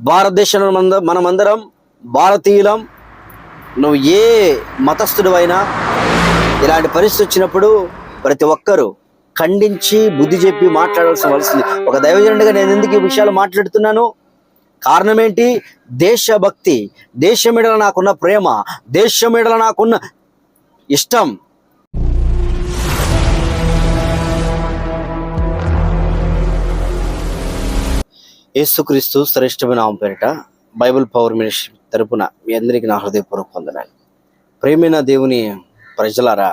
భారతదేశంలో మన మనమందరం భారతీయులం. నువ్వు ఏ మతస్థుడు ఇలాంటి పరిస్థితి వచ్చినప్పుడు ప్రతి ఒక్కరూ ఖండించి బుద్ధి చెప్పి మాట్లాడాల్సిన వలసింది ఒక దైవజనుడిగా నేను ఎందుకు ఈ విషయాలు మాట్లాడుతున్నాను? కారణం ఏంటి దేశభక్తి మీడలో నాకున్న ప్రేమ. దేశమిడల నాకున్న ఇష్టం. యేసుక్రీస్తు శ్రేష్టమైన ఆమె పేరిట బైబిల్ పవర్ మినిస్ట్రీ తరపున మీ అందరికీ నా హృదయపూర్వక పొందనాలి ప్రేమైన దేవుని ప్రజలారా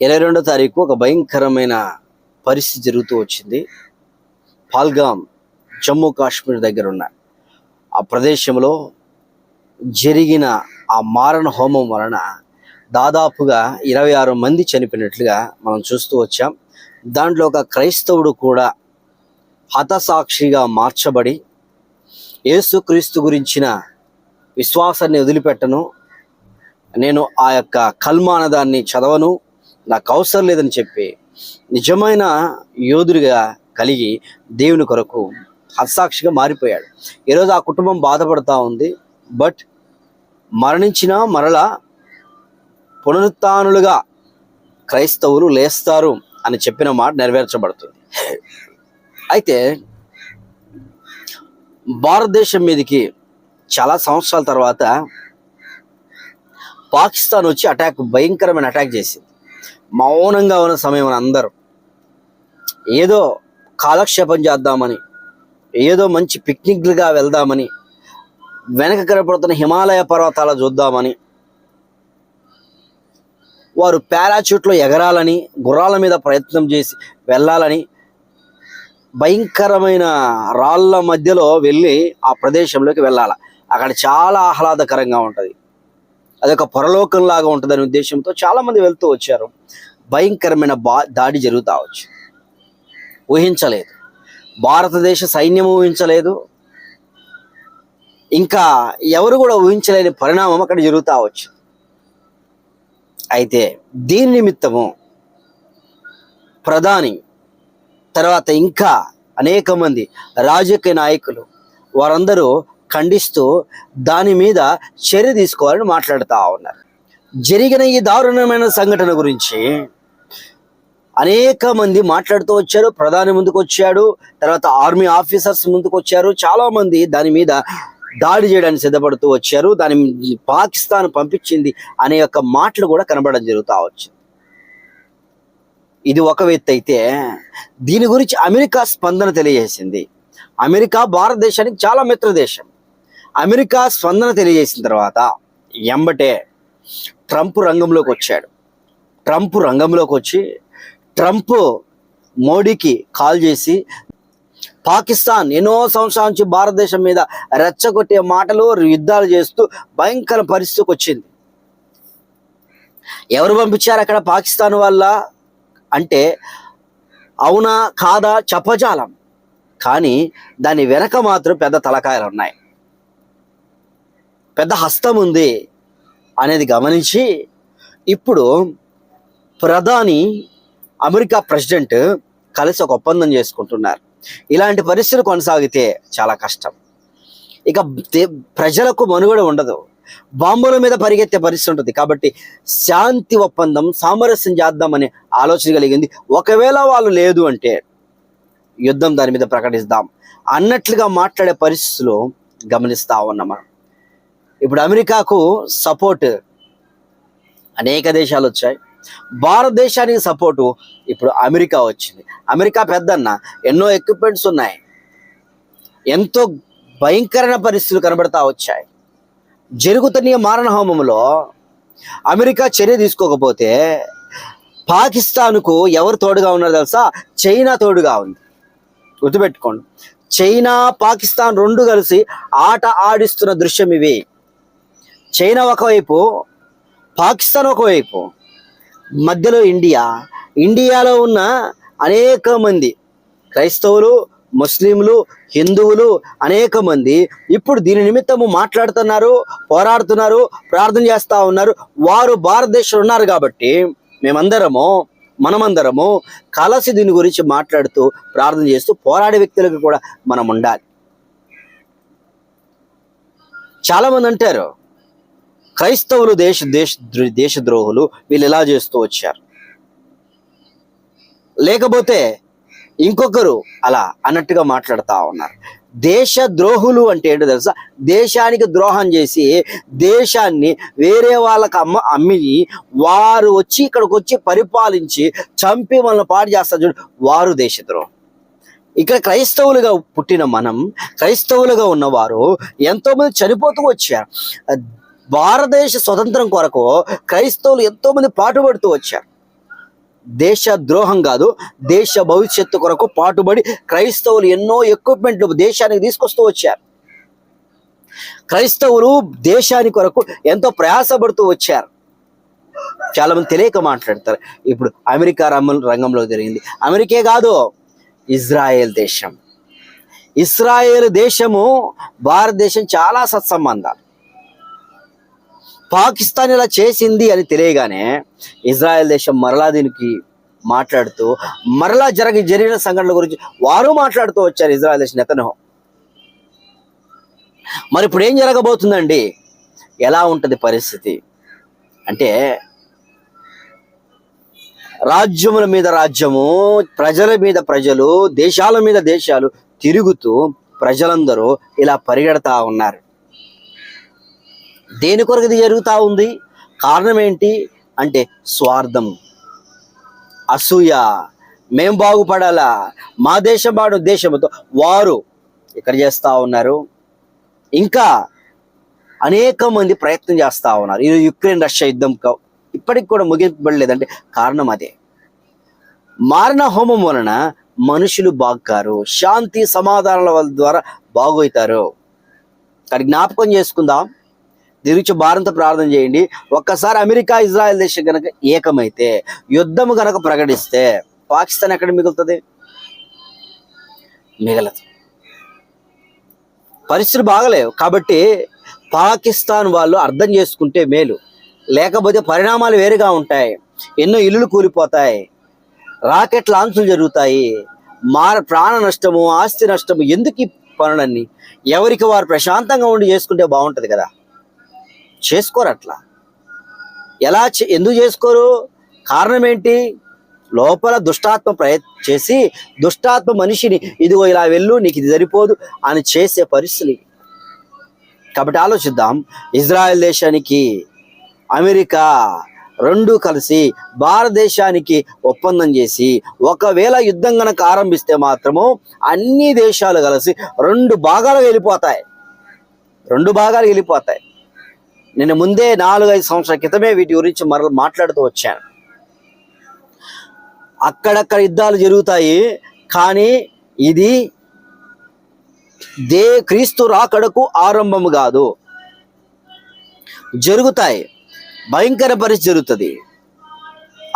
ఇరవై రెండో తారీఖు ఒక భయంకరమైన పరిస్థితి జరుగుతూ వచ్చింది. పాల్గామ్ జమ్మూ కాశ్మీర్ దగ్గర ఉన్న ఆ ప్రదేశంలో జరిగిన ఆ మారణ హోమం వలన దాదాపుగా ఇరవై ఆరు మంది చనిపోయినట్లుగా మనం చూస్తూ వచ్చాం. దాంట్లో ఒక క్రైస్తవుడు కూడా హతసాక్షిగా మార్చబడి యేసుక్రీస్తు గురించిన విశ్వాసాన్ని వదిలిపెట్టను. నేను ఆ యొక్క కల్మానదాన్ని చదవను. నాకు అవసరం లేదని చెప్పి నిజమైన యోధుడిగా కలిగి దేవుని కొరకు హతసాక్షిగా మారిపోయాడు. ఈరోజు ఆ కుటుంబం బాధపడతా ఉంది. బట్ మరణించిన మరలా పునరుత్నులుగా క్రైస్తవులు లేస్తారు అని చెప్పిన మాట నెరవేర్చబడుతుంది. అయితే భారతదేశం మీదకి చాలా సంవత్సరాల తర్వాత పాకిస్తాన్ వచ్చి అటాక్ భయంకరమైన అటాక్ చేసింది. మౌనంగా ఉన్న సమయం అందరూ. ఏదో కాలక్షేపం చేద్దామని ఏదో మంచి పిక్నిక్లుగా వెళ్దామని వెనక కనపడుతున్న హిమాలయ పర్వతాలు చూద్దామని వారు పారాచూట్లో ఎగరాలని గుర్రాల మీద ప్రయత్నం చేసి వెళ్ళాలని భయంకరమైన రాళ్ళ మధ్యలో వెళ్ళి ఆ ప్రదేశంలోకి వెళ్ళాలి. అక్కడ చాలా ఆహ్లాదకరంగా ఉంటుంది. అదొక పొరలోకంలాగా ఉంటుందనే ఉద్దేశంతో చాలామంది వెళ్తూ వచ్చారు. భయంకరమైన బా దాడి జరుగుతూ వచ్చు. ఊహించలేదు. భారతదేశ సైన్యం ఊహించలేదు. ఇంకా ఎవరు కూడా ఊహించలేని పరిణామం అక్కడ జరుగుతూ వచ్చు. అయితే దీని నిమిత్తము ప్రధాని తర్వాత ఇంకా అనేక మంది రాజకీయ నాయకులు వారందరూ ఖండిస్తూ దాని మీద చర్య తీసుకోవాలని మాట్లాడుతూ ఉన్నారు. జరిగిన ఈ దారుణమైన సంఘటన గురించి అనేక మంది మాట్లాడుతూ వచ్చారు. ప్రధాని ముందుకు వచ్చాడు. తర్వాత ఆర్మీ ఆఫీసర్స్ ముందుకు వచ్చారు. చాలా మంది దాని మీద దాడి చేయడానికి సిద్ధపడుతూ వచ్చారు. దాని పాకిస్తాన్ పంపించింది అనే యొక్క మాటలు కూడా కనబడడం జరుగుతూ వచ్చింది. ఇది ఒక వ్యక్తి అయితే దీని గురించి అమెరికా స్పందన తెలియజేసింది. అమెరికా భారతదేశానికి చాలా మిత్ర దేశం అమెరికా స్పందన తెలియజేసిన తర్వాత ఎంబటే ట్రంప్ రంగంలోకి వచ్చాడు. ట్రంప్ రంగంలోకి వచ్చి ట్రంప్ మోడీకి కాల్ చేసి పాకిస్తాన్ ఎన్నో సంవత్సరాల నుంచి భారతదేశం మీద రెచ్చగొట్టే మాటలు యుద్ధాలు చేస్తూ భయంకర పరిస్థితికి వచ్చింది. ఎవరు పంపించారు అక్కడ పాకిస్తాన్ వల్ల అంటే అవునా కాదా చెప్పజాలం కానీ దాని వెనక మాత్రం పెద్ద తలకాయలు ఉన్నాయి. పెద్ద హస్తం ఉంది అనేది గమనించి ఇప్పుడు ప్రధాని అమెరికా ప్రెసిడెంట్ కలిసి ఒక ఒప్పందం చేసుకుంటున్నారు. ఇలాంటి పరిస్థితులు కొనసాగితే చాలా కష్టం. ఇక ప్రజలకు మనుగడ ఉండదు. బాంబుల మీద పరిగెత్తే పరిస్థితి ఉంటుంది. కాబట్టి శాంతి ఒప్పందం సామరస్యం చేద్దామనే ఆలోచన కలిగింది. ఒకవేళ వాళ్ళు లేదు అంటే యుద్ధం దాని మీద ప్రకటిస్తాం అన్నట్లుగా మాట్లాడే పరిస్థితులు గమనిస్తా ఉన్నాం మనం. ఇప్పుడు అమెరికాకు సపోర్ట్ అనేక దేశాలు వచ్చాయి. భారతదేశానికి సపోర్టు ఇప్పుడు అమెరికా వచ్చింది. అమెరికా పెద్దన్న ఎన్నో ఎక్విప్మెంట్స్ ఉన్నాయి. ఎంతో భయంకరమైన పరిస్థితులు కనబడతా వచ్చాయి. జరుగుతున్న మారణ హోమంలో అమెరికా చర్య తీసుకోకపోతే పాకిస్తాన్కు ఎవరు తోడుగా ఉన్నారు తెలుసా? చైనా తోడుగా ఉంది. గుర్తుపెట్టుకోండి. చైనా పాకిస్తాన్ రెండు కలిసి ఆట ఆడిస్తున్న దృశ్యం ఇవి. చైనా ఒకవైపు పాకిస్తాన్ ఒకవైపు మధ్యలో ఇండియా. ఇండియాలో ఉన్న అనేక మంది క్రైస్తవులు ముస్లింలు హిందువులు అనేక మంది ఇప్పుడు దీని నిమిత్తము మాట్లాడుతున్నారు పోరాడుతున్నారు ప్రార్థన చేస్తూ ఉన్నారు. వారు భారతదేశంలో ఉన్నారు కాబట్టి మేమందరము మనమందరము కలసి దీని గురించి మాట్లాడుతూ ప్రార్థన చేస్తూ పోరాడే వ్యక్తులకు కూడా మనం ఉండాలి. చాలామంది అంటారు క్రైస్తవులు దేశ దేశ దేశద్రోహులు వీళ్ళు ఇలా చేస్తూ వచ్చారు? లేకపోతే ఇంకొకరు అలా అన్నట్టుగా మాట్లాడుతూ ఉన్నారు. దేశ ద్రోహులు అంటే ఏంటో తెలుసా? దేశానికి ద్రోహం చేసి దేశాన్ని వేరే వాళ్ళకి అమ్మ అమ్మి వారు వచ్చి ఇక్కడికి వచ్చి పరిపాలించి చంపి మనల్ని పాడు చేస్తారు చూడు వారు దేశద్రోహం ఇక్కడ క్రైస్తవులుగా పుట్టిన మనం క్రైస్తవులుగా ఉన్నవారు ఎంతోమంది చనిపోతూ వచ్చారు. భారతదేశ స్వతంత్రం కొరకు క్రైస్తవులు ఎంతోమంది పాటుపడుతూ వచ్చారు. దేశ ద్రోహం కాదు దేశ భవిష్యత్తు కొరకు పాటుబడి క్రైస్తవులు ఎన్నో ఎక్విప్మెంట్లు దేశానికి తీసుకొస్తూ వచ్చారు. క్రైస్తవులు దేశాని కొరకు ఎంతో ప్రయాసపడుతూ వచ్చారు. చాలా మంది తెలియక మాట్లాడతారు. ఇప్పుడు అమెరికా రంగం రంగంలో జరిగింది. అమెరికే కాదు ఇజ్రాయెల్ దేశం. ఇస్రాయేల్ దేశము భారతదేశం చాలా సత్సంబంధాలు. పాకిస్తాన్ ఇలా చేసింది అని తెలియగానే ఇజ్రాయెల్ దేశం మరలా దీనికి మాట్లాడుతూ మరలా జరిగి జరిగిన సంఘటనల గురించి వారు మాట్లాడుతూ వచ్చారు ఇజ్రాయెల్ దేశం నెతను మరి ఇప్పుడు ఏం జరగబోతుందండి? ఎలా ఉంటుంది పరిస్థితి? అంటే రాజ్యముల మీద రాజ్యము ప్రజల మీద ప్రజలు దేశాల మీద దేశాలు తిరుగుతూ ప్రజలందరూ ఇలా పరిగెడతా ఉన్నారు. దేని కొరకు ఇది జరుగుతూ ఉంది? కారణం ఏంటి? అంటే స్వార్థం. అసూయ. మేం బాగుపడాలా? మా దేశం బాడు దేశంతో వారు ఇక్కడ చేస్తూ ఉన్నారు. ఇంకా అనేక మంది ప్రయత్నం చేస్తూ ఉన్నారు. ఇది యుక్రెయిన్ రష్యా యుద్ధం ఇప్పటికి కూడా ముగింపబడలేదంటే కారణం అదే. మారణ హోమం వలన మనుషులు బాగుకారు. శాంతి సమాధానాల ద్వారా బాగవుతారు కానీ జ్ఞాపకం చేసుకుందాం. దీని భారంతో భారత ప్రార్థన చేయండి. ఒక్కసారి అమెరికా ఇజ్రాయెల్ దేశం కనుక ఏకమైతే యుద్ధం కనుక ప్రకటిస్తే పాకిస్తాన్ ఎక్కడ మిగులుతుంది? మిగలదు. పరిస్థితులు బాగలేవు. కాబట్టి పాకిస్తాన్ వాళ్ళు అర్థం చేసుకుంటే మేలు. లేకపోతే పరిణామాలు వేరుగా ఉంటాయి. ఎన్నో ఇల్లులు కూలిపోతాయి. రాకెట్ లాంచులు జరుగుతాయి. మార ప్రాణ నష్టము ఆస్తి నష్టము ఎందుకు ఈ పనులన్నీ? ఎవరికి వారు ప్రశాంతంగా ఉండి చేసుకుంటే బాగుంటుంది కదా. చేసుకోరు అట్లా. ఎలా చే- ఎందుకు చేసుకోరు? కారణం ఏంటి? లోపల దుష్టాత్మ ప్రయత్ చేసి దుష్టాత్మ మనిషిని ఇదిగో ఇలా వెళ్ళు నీకు ఇది సరిపోదు అని చేసే పరిస్థితి. కాబట్టి ఆలోచిద్దాం. ఇజ్రాయెల్ దేశానికి అమెరికా రెండు కలిసి భారతదేశానికి ఒప్పందం చేసి ఒకవేళ యుద్ధం కనుక ఆరంభిస్తే మాత్రము అన్ని దేశాలు కలిసి రెండు భాగాలు వెళ్ళిపోతాయి. రెండు భాగాలు వెళ్ళిపోతాయి. నేను ముందే నాలుగైదు సంవత్సరాల క్రితమే వీటి గురించి మరల మాట్లాడుతూ వచ్చాను. అక్కడక్కడ యుద్ధాలు జరుగుతాయి కానీ ఇది దే క్రీస్తు రాకడకు ఆరంభము కాదు. జరుగుతాయి భయంకర పరిస్థితి జరుగుతుంది.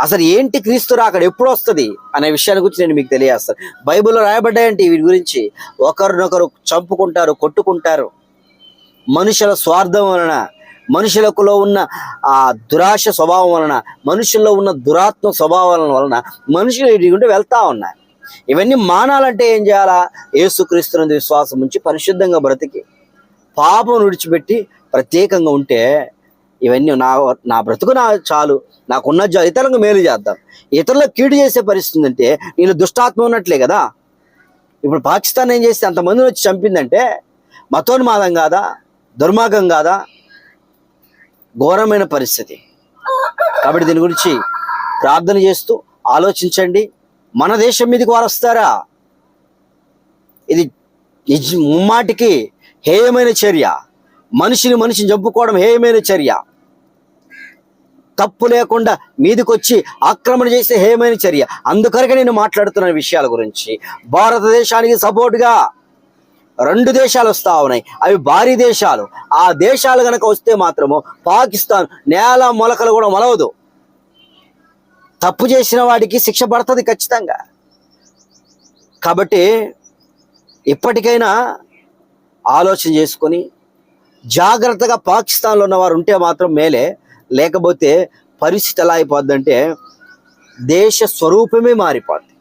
అసలు ఏంటి క్రీస్తు రాకడ ఎప్పుడు వస్తుంది అనే విషయాన్ని గురించి నేను మీకు తెలియజేస్తాను. బైబిల్లో రాయబడ్డాయంటే వీటి గురించి ఒకరినొకరు చంపుకుంటారు కొట్టుకుంటారు. మనుషుల స్వార్థం వలన మనుషులకులో ఉన్న ఆ దురాశ స్వభావం వలన మనుషుల్లో ఉన్న దురాత్మ స్వభావం వలన మనుషులు ఇటుకుంటే వెళ్తా ఉన్నారు ఇవన్నీ మానాలంటే ఏం చేయాలా? యేసుక్రీస్తునందు విశ్వాసం ఉంచి పరిశుద్ధంగా బ్రతికి పాపం విడిచిపెట్టి ప్రత్యేకంగా ఉంటే ఇవన్నీ నా నా బ్రతుకు నా చాలు. నాకున్న ఇతరులకు మేలు చేద్దాం. ఇతరులకు కీడు చేసే పరిస్థితి అంటే నేను దుష్టాత్మ ఉన్నట్లే కదా. ఇప్పుడు పాకిస్తాన్ ఏం చేస్తే అంతమందిని వచ్చి చంపిందంటే మతోన్మాదం కాదా? దుర్మార్గం కాదా? ఘోరమైన పరిస్థితి. కాబట్టి దీని గురించి ప్రార్థన చేస్తూ ఆలోచించండి. మన దేశం మీదకి వారు వస్తారా? ఇది ముమ్మాటికి హేయమైన చర్య. మనిషిని మనిషిని చంపుకోవడం హేయమైన చర్య. తప్పు లేకుండా మీదికొచ్చి ఆక్రమణ చేసే హేయమైన చర్య. అందుకొరకే నేను మాట్లాడుతున్న విషయాల గురించి. భారతదేశానికి సపోర్ట్గా రెండు దేశాలు వస్తా ఉన్నాయి. అవి భారీ దేశాలు. ఆ దేశాలు కనుక వస్తే మాత్రము పాకిస్తాన్ నేల మొలకలు కూడా మొలవదు. తప్పు చేసిన వాడికి శిక్ష పడుతుంది ఖచ్చితంగా. కాబట్టి ఇప్పటికైనా ఆలోచన చేసుకొని జాగ్రత్తగా పాకిస్తాన్లో ఉన్నవారు ఉంటే మాత్రం మేలే. లేకపోతే పరిస్థితి ఎలా అయిపోద్దంటే దేశ స్వరూపమే మారిపోద్ది.